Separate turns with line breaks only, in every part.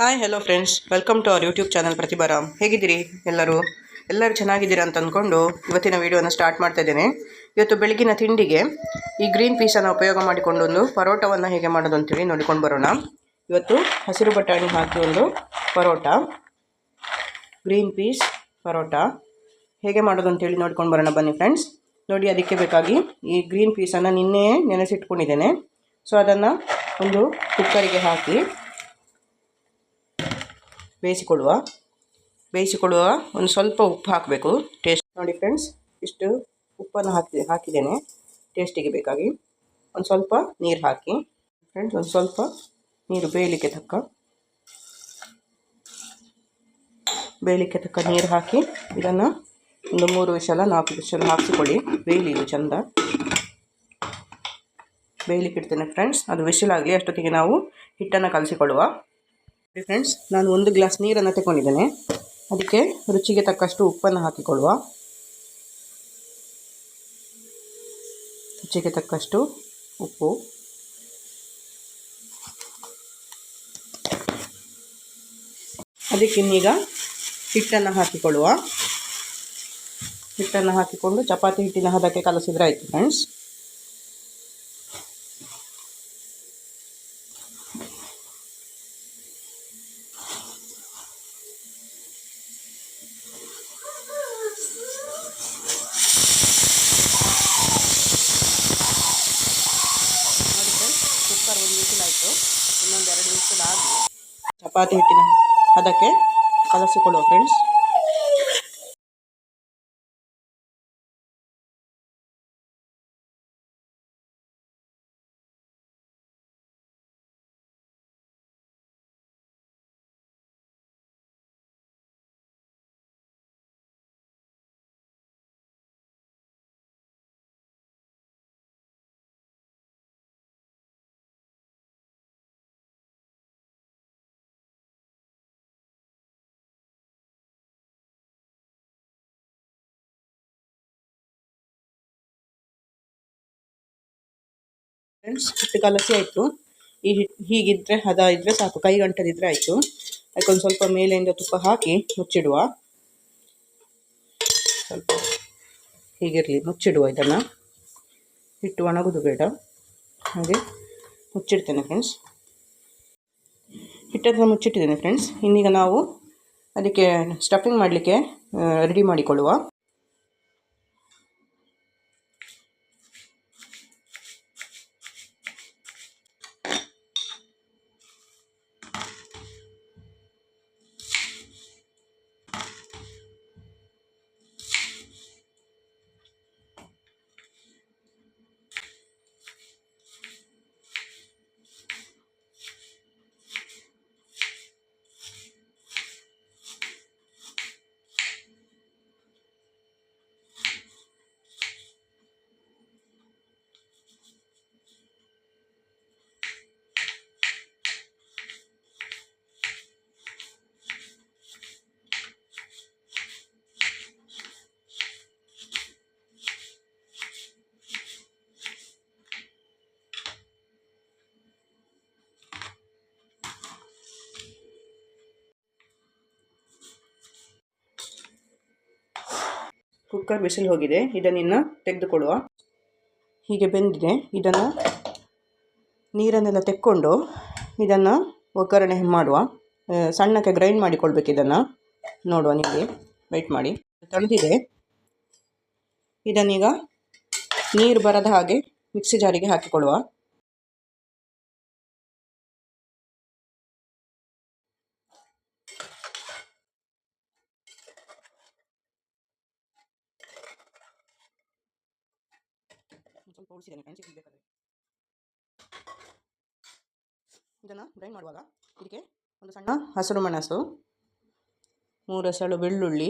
Hi hello friends welcome to our YouTube channel Prathibha Ram ಹೇಗಿದ್ದೀರಿ ಎಲ್ಲರೂ? ಎಲ್ಲರೂ ಚೆನ್ನಾಗಿದ್ದೀರಾ ಅಂತ ಅಂದ್ಕೊಂಡು ಇವತ್ತಿನ ವಿಡಿಯೋನ ಸ್ಟಾರ್ಟ್ ಮಾಡ್ತಾ ಇದ್ದೇನೆ. ಇವತ್ತು ಬೆಳಗಿನ ತಿಂಡಿಗೆ ಈ ಗ್ರೀನ್ ಪೀಸನ್ನು ಉಪಯೋಗ ಮಾಡಿಕೊಂಡು ಒಂದು ಪರೋಟವನ್ನು ಹೇಗೆ ಮಾಡೋದು ಅಂತೇಳಿ ನೋಡಿಕೊಂಡು ಬರೋಣ. ಇವತ್ತು ಹಸಿರು ಬಟಾಣಿ ಹಾಕಿ ಒಂದು ಪರೋಟ ಗ್ರೀನ್ ಪೀಸ್ ಪರೋಟ. ಹೇಗೆ ಮಾಡೋದು ಅಂತೇಳಿ ನೋಡ್ಕೊಂಡು ಬರೋಣ ಬನ್ನಿ ಫ್ರೆಂಡ್ಸ್ ನೋಡಿ, ಅದಕ್ಕೆ ಬೇಕಾಗಿ ಈ ಗ್ರೀನ್ ಪೀಸನ್ನು ನಿನ್ನೆ ನೆನೆಸಿಟ್ಕೊಂಡಿದ್ದೇನೆ. ಸೊ ಅದನ್ನು ಒಂದು ಕುಕ್ಕರಿಗೆ ಹಾಕಿ ಬೇಯಿಸಿಕೊಳ್ಳುವ ಬೇಯಿಸಿಕೊಳ್ಳುವ ಒಂದು ಸ್ವಲ್ಪ ಉಪ್ಪು ಹಾಕಬೇಕು. ಟೇಸ್ಟ್ ನೋಡಿ ಫ್ರೆಂಡ್ಸ್ ಇಷ್ಟು ಉಪ್ಪನ್ನು ಹಾಕಿ, ಹಾಕಿದ್ದೇನೆ. ಟೇಸ್ಟಿಗೆ ಬೇಕಾಗಿ. ಒಂದು ಸ್ವಲ್ಪ ನೀರು ಹಾಕಿ. ಫ್ರೆಂಡ್ಸ್ ಒಂದು ಸ್ವಲ್ಪ ನೀರು ಬೇಯಲಿಕ್ಕೆ ತಕ್ಕ ಬೇಯಲಿಕ್ಕೆ ತಕ್ಕ ನೀರು ಹಾಕಿ ಇದನ್ನು ಒಂದು ಮೂರು ವಿಷಲ, ನಾಲ್ಕು ವಿಷಲ ಹಾಕಿಸಿಕೊಳ್ಳಿ. ಬೇಯಲಿ ಇದು ಚೆಂದ. ಬೇಯಲಿಕ್ಕೆ ಇಡ್ತೇನೆ ಫ್ರೆಂಡ್ಸ್ ಅದು ವಿಷಲಾಗಲಿ, ಅಷ್ಟೊತ್ತಿಗೆ ನಾವು ಹಿಟ್ಟನ್ನು ಕಲಸಿಕೊಳ್ಳುವ. ಫ್ರೆಂಡ್ಸ್ ನಾನು ಒಂದು ಗ್ಲಾಸ್ ನೀರನ್ನು ತಗೊಂಡಿದ್ದೇನೆ. ಅದಕ್ಕೆ ರುಚಿಗೆ ತಕ್ಕಷ್ಟು ಉಪ್ಪನ್ನು ಹಾಕಿಕೊಳ್ಳುವ. ರುಚಿಗೆ ತಕ್ಕಷ್ಟು ಉಪ್ಪು. ಅದಕ್ಕೆ ಇನ್ನೀಗ ಹಿಟ್ಟನ್ನು ಹಾಕಿಕೊಳ್ಳುವ. ಹಿಟ್ಟನ್ನು ಹಾಕಿಕೊಂಡು ಚಪಾತಿ ಹಿಟ್ಟಿನ ಹದಕ್ಕೆ ಕಲಸಿದ್ರೆ ಆಯಿತು ಫ್ರೆಂಡ್ಸ್ ನೋಡಿ ಫ್ರೆಂಡ್ಸ್ ಕುಕ್ಕರ್ ಒಂದು ವಿಸಿಲ್ ಆಯಿತು ಇನ್ನೊಂದು ಎರಡು ವಿಸಿಲ್ ಆಗಿ ಚಪಾತಿ ಹಿಟ್ಟಿನ ಅದಕ್ಕೆ ಕಲಸಿಕೊಳ್ಳುವ ಫ್ರೆಂಡ್ಸ್ ಫ್ರೆಂಡ್ಸ್ ಹಿಟ್ಟು ಕಲಸಿ ಆಯಿತು. ಈ ಹೀಗಿದ್ರೆ ಹದ ಇದ್ದರೆ ಸಾಕು. ಕೈ ಗಂಟದಿದ್ರೆ ಆಯಿತು. ಅದಕ್ಕೊಂದು ಸ್ವಲ್ಪ ಮೇಲೆಯಿಂದ ತುಪ್ಪ ಹಾಕಿ ಮುಚ್ಚಿಡುವ. ಸ್ವಲ್ಪ ಹೀಗಿರಲಿ ಮುಚ್ಚಿಡುವ ಇದನ್ನು. ಹಿಟ್ಟು ಒಣಗೋದು ಬೇಡ. ಹಾಗೆ ಮುಚ್ಚಿಡ್ತೇನೆ ಫ್ರೆಂಡ್ಸ್ ಹಿಟ್ಟನ್ನು ಮುಚ್ಚಿಟ್ಟಿದ್ದೇನೆ ಫ್ರೆಂಡ್ಸ್ ಇನ್ನೀಗ ನಾವು ಅದಕ್ಕೆ ಸ್ಟಫಿಂಗ್ ಮಾಡಲಿಕ್ಕೆ ರೆಡಿ ಮಾಡಿಕೊಳ್ಳುವ. ಕುಕ್ಕರ್ ಬಿಸಿಲು ಹೋಗಿದೆ. ಇದನ್ನು ತೆಗೆದುಕೊಳ್ಳುವ. ಹೀಗೆ ಬೆಂದಿದೆ. ಇದನ್ನು ನೀರನ್ನೆಲ್ಲ ತೆಕ್ಕೊಂಡು ಇದನ್ನು ಒಗ್ಗರಣೆ ಮಾಡುವ. ಸಣ್ಣಕ್ಕೆ ಗ್ರೈಂಡ್ ಮಾಡಿಕೊಳ್ಬೇಕು ಇದನ್ನು. ನೋಡುವ ನಿಮಗೆ. ವೆಯ್ಟ್ ಮಾಡಿ. ತಳೆದಿದೆ. ಇದನ್ನೀಗ ನೀರು ಬರದ ಹಾಗೆ ಮಿಕ್ಸಿ ಜಾರಿಗೆ ಹಾಕಿಕೊಳ್ಳುವ. ಸ್ವಲ್ಪ ಉಳಿಸಿದ್ದೇನೆ ಫ್ರೆಂಡ್ಸ್ ಇದು ಇದನ್ನು ಗ್ರೈಂಡ್ ಮಾಡುವಾಗ ಇದಕ್ಕೆ ಒಂದು ಸಣ್ಣ ಹಸಿರು ಮೆಣಸು, ಮೂರು ಹಸಳು ಬೆಳ್ಳುಳ್ಳಿ,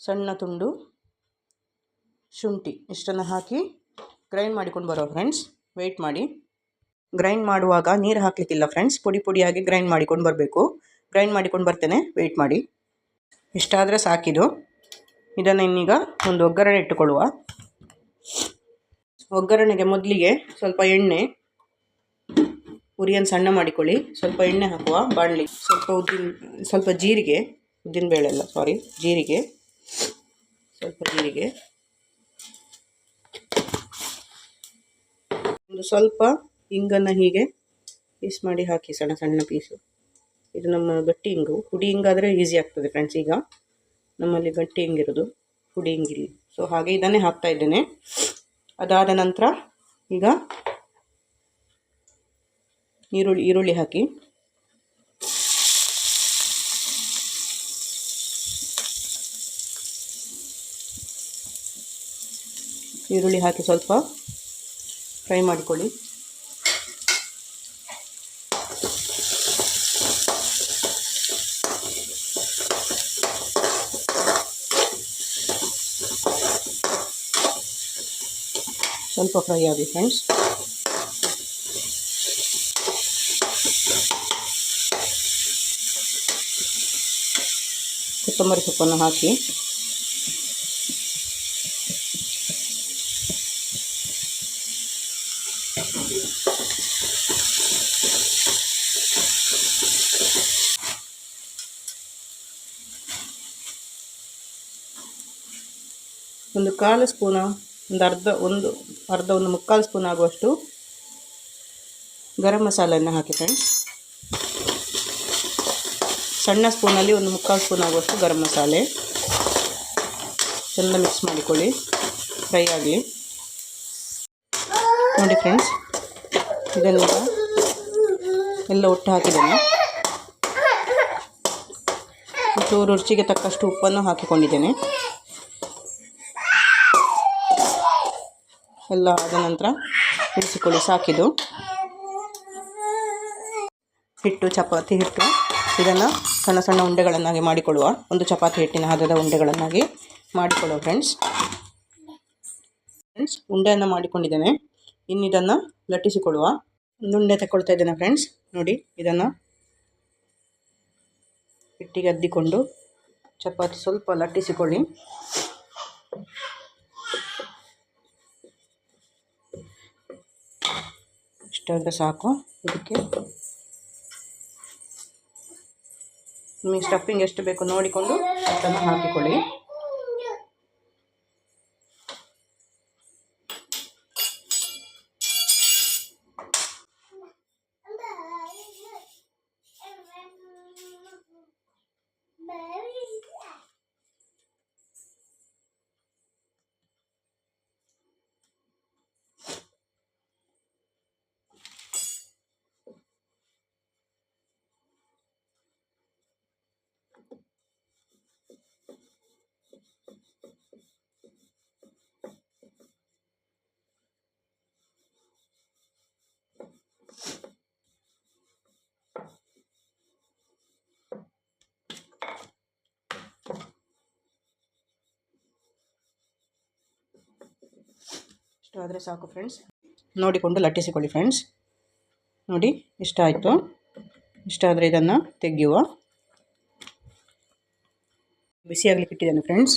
ಸಣ್ಣ ತುಂಡು, ಶುಂಠಿ ಇಷ್ಟನ್ನು ಹಾಕಿ ಗ್ರೈಂಡ್ ಮಾಡಿಕೊಂಡು ಬರೋ ಫ್ರೆಂಡ್ಸ್ ವೆಯ್ಟ್ ಮಾಡಿ. ಗ್ರೈಂಡ್ ಮಾಡುವಾಗ ನೀರು ಹಾಕಲಿಕ್ಕಿಲ್ಲ ಫ್ರೆಂಡ್ಸ್ ಪುಡಿ ಪುಡಿಯಾಗಿ ಗ್ರೈಂಡ್ ಮಾಡಿಕೊಂಡು ಬರಬೇಕು. ಗ್ರೈಂಡ್ ಮಾಡಿಕೊಂಡು ಬರ್ತೇನೆ ವೆಯ್ಟ್ ಮಾಡಿ. ಇಷ್ಟಾದರೆ ಸಾಕಿದು ಇದನ್ನು ಇನ್ನೀಗ ಒಂದು ಒಗ್ಗರಣೆ ಇಟ್ಟುಕೊಳ್ಳುವ. ಒಗ್ಗರಣೆಗೆ ಮೊದಲಿಗೆ ಸ್ವಲ್ಪ ಎಣ್ಣೆ ಉರಿಯನ್ನು ಸಣ್ಣ ಮಾಡಿಕೊಳ್ಳಿ. ಸ್ವಲ್ಪ ಎಣ್ಣೆ ಹಾಕುವ ಬಾಣಲಿ. ಸ್ವಲ್ಪ ಉದ್ದಿನ, ಸ್ವಲ್ಪ ಜೀರಿಗೆ, ಉದ್ದಿನಬೇಳೆ ಅಲ್ಲ ಸಾರಿ ಜೀರಿಗೆ. ಸ್ವಲ್ಪ ಜೀರಿಗೆ. ಒಂದು ಸ್ವಲ್ಪ ಇಂಗನ್ನು ಹೀಗೆ ಪೀಸ್ ಮಾಡಿ ಹಾಕಿ, ಸಣ್ಣ ಸಣ್ಣ ಪೀಸು. ಇದು ನಮ್ಮ ಗಟ್ಟಿ ಇಂಗು. ಹುಡಿ ಇಂಗಾದರೆ ಈಸಿ ಆಗ್ತದೆ ಫ್ರೆಂಡ್ಸ್ ಈಗ ನಮ್ಮಲ್ಲಿ ಗಟ್ಟಿ ಹಿಂಗಿರೋದು ಹುಡಿ ಹಿಂಗಿಲ್ಲ ಸೊ ಹಾಗೆ ಇದನ್ನೇ ಹಾಕ್ತಾ ಇದ್ದೇನೆ. ಅದಾದ ನಂತರ ಈಗ ಈರುಳ್ಳಿ ಈರುಳ್ಳಿ ಹಾಕಿ. ಈರುಳ್ಳಿ ಹಾಕಿ ಸ್ವಲ್ಪ ಫ್ರೈ ಮಾಡಿಕೊಳ್ಳಿ. ಸ್ವಲ್ಪ ಫ್ರೈ ಆಗಿ ಫ್ರೆಂಡ್ಸ್ ಕೊತ್ತಂಬರಿ ಸೊಪ್ಪನ್ನು ಹಾಕಿ ಒಂದು ಕಾಲು ಸ್ಪೂನ ಒಂದು ಅರ್ಧ ಒಂದು ಅರ್ಧ ಒಂದು ಮುಕ್ಕಾಲು ಸ್ಪೂನ್ ಆಗುವಷ್ಟು ಗರಂ ಮಸಾಲೆಯನ್ನು ಹಾಕಿ ಫ್ರೆಂಡ್ಸ್ ಸಣ್ಣ ಸ್ಪೂನಲ್ಲಿ ಒಂದು ಮುಕ್ಕಾಲು ಸ್ಪೂನ್ ಆಗುವಷ್ಟು ಗರಂ ಮಸಾಲೆ. ಚೆಂದ ಮಿಕ್ಸ್ ಮಾಡಿಕೊಳ್ಳಿ. ಫ್ರೈ ಆಗಲಿ. ನೋಡಿ ಫ್ರೆಂಡ್ಸ್ ಇದೆಲ್ಲ ಎಲ್ಲ ಒಟ್ಟು ಹಾಕಿದ್ದೇನೆ. ಮತ್ತು ರುಚಿಗೆ ತಕ್ಕಷ್ಟು ಉಪ್ಪನ್ನು ಹಾಕಿಕೊಂಡಿದ್ದೇನೆ. ಎಲ್ಲ ಆದ ನಂತರ ಇಳಿಸಿಕೊಳ್ಳಿ ಸಾಕಿದು ಹಿಟ್ಟು, ಚಪಾತಿ ಹಿಟ್ಟು, ಇದನ್ನು ಸಣ್ಣ ಸಣ್ಣ ಉಂಡೆಗಳನ್ನಾಗಿ ಮಾಡಿಕೊಳ್ಳುವ, ಒಂದು ಚಪಾತಿ ಹಿಟ್ಟಿನ ಹದದ ಉಂಡೆಗಳನ್ನಾಗಿ ಮಾಡಿಕೊಳ್ಳುವ ಫ್ರೆಂಡ್ಸ್ ಫ್ರೆಂಡ್ಸ್ ಉಂಡೆಯನ್ನು ಮಾಡಿಕೊಂಡಿದ್ದೇನೆ. ಇನ್ನು ಇದನ್ನು ಲಟ್ಟಿಸಿಕೊಳ್ಳುವ. ಒಂದು ಉಂಡೆ ತಗೊಳ್ತಾ ಇದ್ದೇನೆ ಫ್ರೆಂಡ್ಸ್ ನೋಡಿ, ಇದನ್ನು ಹಿಟ್ಟಿಗೆ ಅದ್ದಿಕೊಂಡು ಚಪಾತಿ ಸ್ವಲ್ಪ ಲಟ್ಟಿಸಿಕೊಳ್ಳಿ. ಇಷ್ಟಾದರೆ ಸಾಕು. ಇದಕ್ಕೆ ನಿಮಗೆ ಸ್ಟಫಿಂಗ್ ಎಷ್ಟು ಬೇಕು ನೋಡಿಕೊಂಡು ಅದನ್ನು ಹಾಕಿಕೊಳ್ಳಿ. ಇಷ್ಟು ಆದರೆ ಸಾಕು ಫ್ರೆಂಡ್ಸ್ ನೋಡಿಕೊಂಡು ಲಟ್ಟಿಸಿಕೊಳ್ಳಿ ಫ್ರೆಂಡ್ಸ್ ನೋಡಿ, ಇಷ್ಟ ಆಯಿತು. ಇಷ್ಟ ಆದರೆ ಇದನ್ನು ತೆಗೆಯುವ. ಬಿಸಿಯಾಗಲಿ ಇಟ್ಟಿದ್ದೇನೆ ಫ್ರೆಂಡ್ಸ್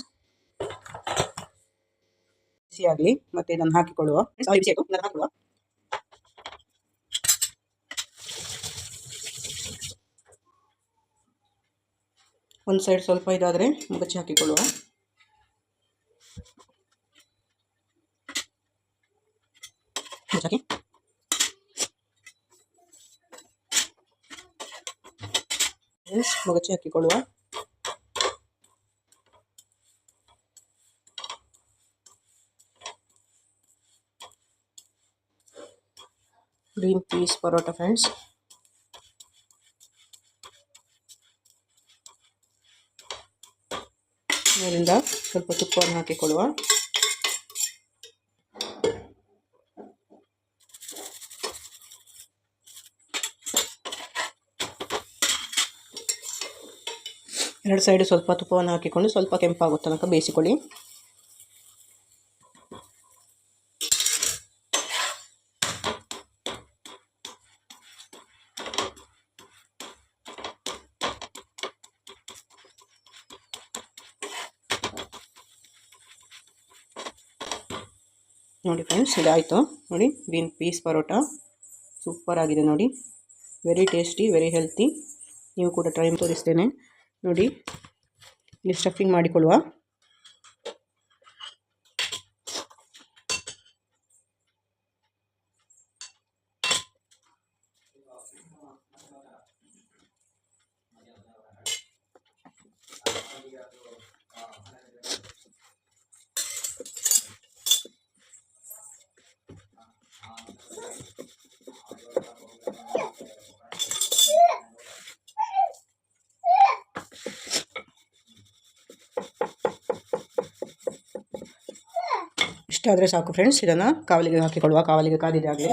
ಬಿಸಿಯಾಗಲಿ ಮತ್ತು ಇದನ್ನು ಹಾಕಿಕೊಳ್ಳುವ. ಹಾಕುವ ಒಂದು ಸೈಡ್ ಸ್ವಲ್ಪ ಇದಾದರೆ ಮುಗಚಿ ಹಾಕಿಕೊಳ್ಳುವ. ಹಾಕಿ ಮುಗಚಿ ಹಾಕಿಕೊಳ್ಳುವ ಗ್ರೀನ್ ಪೀಸ್ ಪರೋಟ ಫ್ರೆಂಡ್ಸ್ ಮೇಲಿಂದ ಸ್ವಲ್ಪ ತುಪ್ಪವನ್ನು ಹಾಕಿಕೊಳ್ಳುವ ಎರಡು ಸೈಡು ಸ್ವಲ್ಪ ತುಪ್ಪವನ್ನು ಹಾಕಿಕೊಂಡು ಸ್ವಲ್ಪ ಕೆಂಪಾಗೋ ತನಕ ಬೇಯಿಸಿಕೊಳ್ಳಿ. ನೋಡಿ ಫ್ರೆಂಡ್ಸ್, ಇದಾಯಿತು. ನೋಡಿ, ಗ್ರೀನ್ ಪೀಸ್ ಪರೋಟ. ಸೂಪರ್ ಆಗಿದೆ ನೋಡಿ. ವೆರಿ ಟೇಸ್ಟಿ ವೆರಿ ಹೆಲ್ತಿ ನೀವು ಕೂಡ ಟ್ರೈ ತೋರಿಸ್ತೇನೆ. ನೋಡಿ ಇಲ್ಲಿ ಸ್ಟಫಿಂಗ್ ಮಾಡಿಕೊಳ್ಳುವ ಇಷ್ಟ ಆದರೆ ಸಾಕು ಫ್ರೆಂಡ್ಸ್ ಇದನ್ನು ಕಾವಲಿಗೆ ಹಾಕಿಕೊಳ್ಳುವ ಕಾವಲಿಗೆ ಕಾದಿದೆ ಆಗಲಿ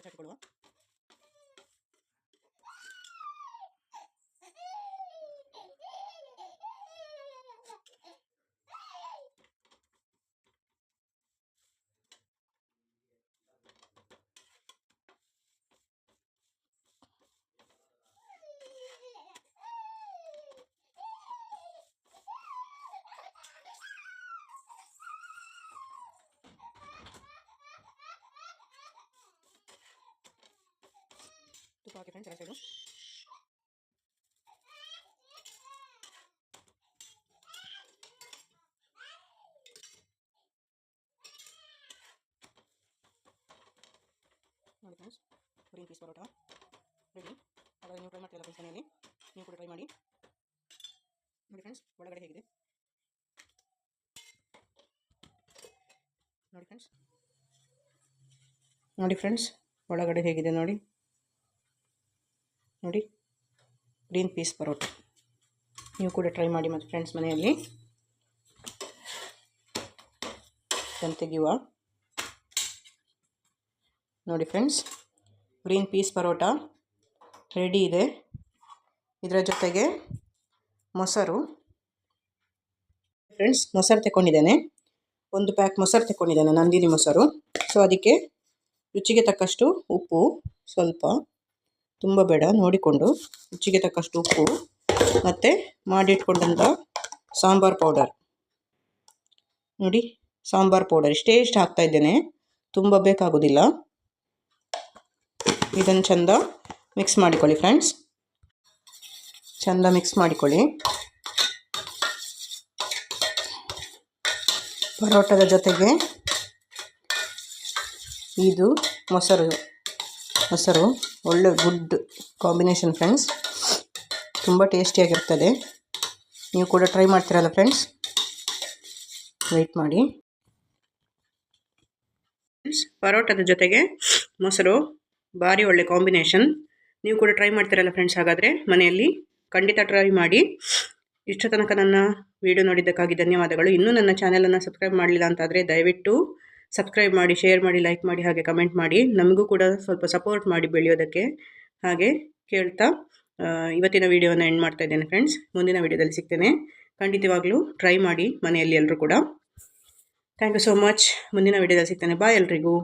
ಹಾಕಿಕೊಳ್ಳುವ ತುಪ್ಪ ಹಾಕಿ ಫ್ರೆಂಡ್ಸ್ ಸೈಡು ನೋಡಿ friends green peas paratha. Ready ಹಾಗಾಗಿ ನೀವು ಟ್ರೈ ಮಾಡ್ತೀರಲ್ಲ ಫ್ರೆಂಡ್ಸ್ ಮನೆಯಲ್ಲಿ? ನೀವು ಕೂಡ ಟ್ರೈ ಮಾಡಿ. ನೋಡಿ ಫ್ರೆಂಡ್ಸ್ ಒಳಗಡೆ ಹೇಗಿದೆ? ನೋಡಿ ಫ್ರೆಂಡ್ಸ್ ನೋಡಿ ಫ್ರೆಂಡ್ಸ್ ಒಳಗಡೆ ಹೇಗಿದೆ ನೋಡಿ. ನೋಡಿ ಗ್ರೀನ್ ಪೀಸ್ ಪರೋಟ. ನೀವು ಕೂಡ ಟ್ರೈ ಮಾಡಿ ಮತ್ತು ಫ್ರೆಂಡ್ಸ್ ಮನೆಯಲ್ಲಿ. ತೆಗೆಯುವ. ನೋಡಿ friends green peas paratha ready ಇದೆ. ಇದರ ಜೊತೆಗೆ ಮೊಸರು. ಫ್ರೆಂಡ್ಸ್ ಮೊಸರು ತಗೊಂಡಿದ್ದೇನೆ ಒಂದು ಪ್ಯಾಕ್ ಮೊಸರು ತಗೊಂಡಿದ್ದೇನೆ ನಂದಿನಿ ಮೊಸರು. ಸೊ ಅದಕ್ಕೆ ರುಚಿಗೆ ತಕ್ಕಷ್ಟು ಉಪ್ಪು ಸ್ವಲ್ಪ. ತುಂಬ ಬೇಡ, ನೋಡಿಕೊಂಡು. ರುಚಿಗೆ ತಕ್ಕಷ್ಟು ಉಪ್ಪು, ಮತ್ತು ಮಾಡಿಟ್ಕೊಂಡಂಥ ಸಾಂಬಾರು ಪೌಡರ್. ನೋಡಿ, ಸಾಂಬಾರು ಪೌಡರ್. ಇಷ್ಟೇ ಇಷ್ಟು ಹಾಕ್ತಾ ಇದ್ದೇನೆ. ತುಂಬ ಬೇಕಾಗೋದಿಲ್ಲ. ಇದನ್ನು ಚೆಂದ ಮಿಕ್ಸ್ ಮಾಡಿಕೊಳ್ಳಿ ಫ್ರೆಂಡ್ಸ್ ಚೆಂದ ಮಿಕ್ಸ್ ಮಾಡಿಕೊಳ್ಳಿ. ಪರೋಟದ ಜೊತೆಗೆ ಇದು ಮೊಸರು. ಮೊಸರು. ಒಳ್ಳೆ ಗುಡ್ ಕಾಂಬಿನೇಷನ್ ಫ್ರೆಂಡ್ಸ್ ತುಂಬ ಟೇಸ್ಟಿಯಾಗಿರ್ತದೆ ನೀವು ಕೂಡ ಟ್ರೈ ಮಾಡ್ತೀರಲ್ಲ ಫ್ರೆಂಡ್ಸ್ ವೆಯ್ಟ್ ಮಾಡಿ. ಪರೋಟದ ಜೊತೆಗೆ ಮೊಸರು. ಭಾರಿ ಒಳ್ಳೆ ಕಾಂಬಿನೇಷನ್ ನೀವು ಕೂಡ ಟ್ರೈ ಮಾಡ್ತೀರಲ್ಲ ಫ್ರೆಂಡ್ಸ್ ಹಾಗಾದರೆ ಮನೆಯಲ್ಲಿ ಖಂಡಿತ ಟ್ರೈ ಮಾಡಿ. ಇಷ್ಟು ತನಕ ನನ್ನ ವಿಡಿಯೋ ನೋಡಿದ್ದಕ್ಕಾಗಿ ಧನ್ಯವಾದಗಳು. ಇನ್ನೂ ನನ್ನ ಚಾನೆಲನ್ನು ಸಬ್ಸ್ಕ್ರೈಬ್ ಮಾಡಲಿಲ್ಲ ಅಂತಾದರೆ ದಯವಿಟ್ಟು ಸಬ್ಸ್ಕ್ರೈಬ್ ಮಾಡಿ ಶೇರ್ ಮಾಡಿ ಲೈಕ್ ಮಾಡಿ, ಹಾಗೆ ಕಮೆಂಟ್ ಮಾಡಿ. ನಮಗೂ ಕೂಡ ಸ್ವಲ್ಪ ಸಪೋರ್ಟ್ ಮಾಡಿ ಬೆಳೆಯೋದಕ್ಕೆ. ಹಾಗೆ ಕೇಳ್ತಾ ಇವತ್ತಿನ ವಿಡಿಯೋನ ಎಂಡ್ ಮಾಡ್ತಾ ಇದ್ದೇನೆ ಫ್ರೆಂಡ್ಸ್ ಮುಂದಿನ ವಿಡಿಯೋದಲ್ಲಿ ಸಿಗ್ತೇನೆ. ಖಂಡಿತವಾಗ್ಲೂ ಟ್ರೈ ಮಾಡಿ ಮನೆಯಲ್ಲಿ ಎಲ್ಲರೂ ಕೂಡ. ಥ್ಯಾಂಕ್ ಯು ಸೋ ಮಚ್ ಮುಂದಿನ ವಿಡಿಯೋದಲ್ಲಿ ಸಿಗ್ತೇನೆ. ಬಾಯ್ ಎಲ್ರಿಗೂ.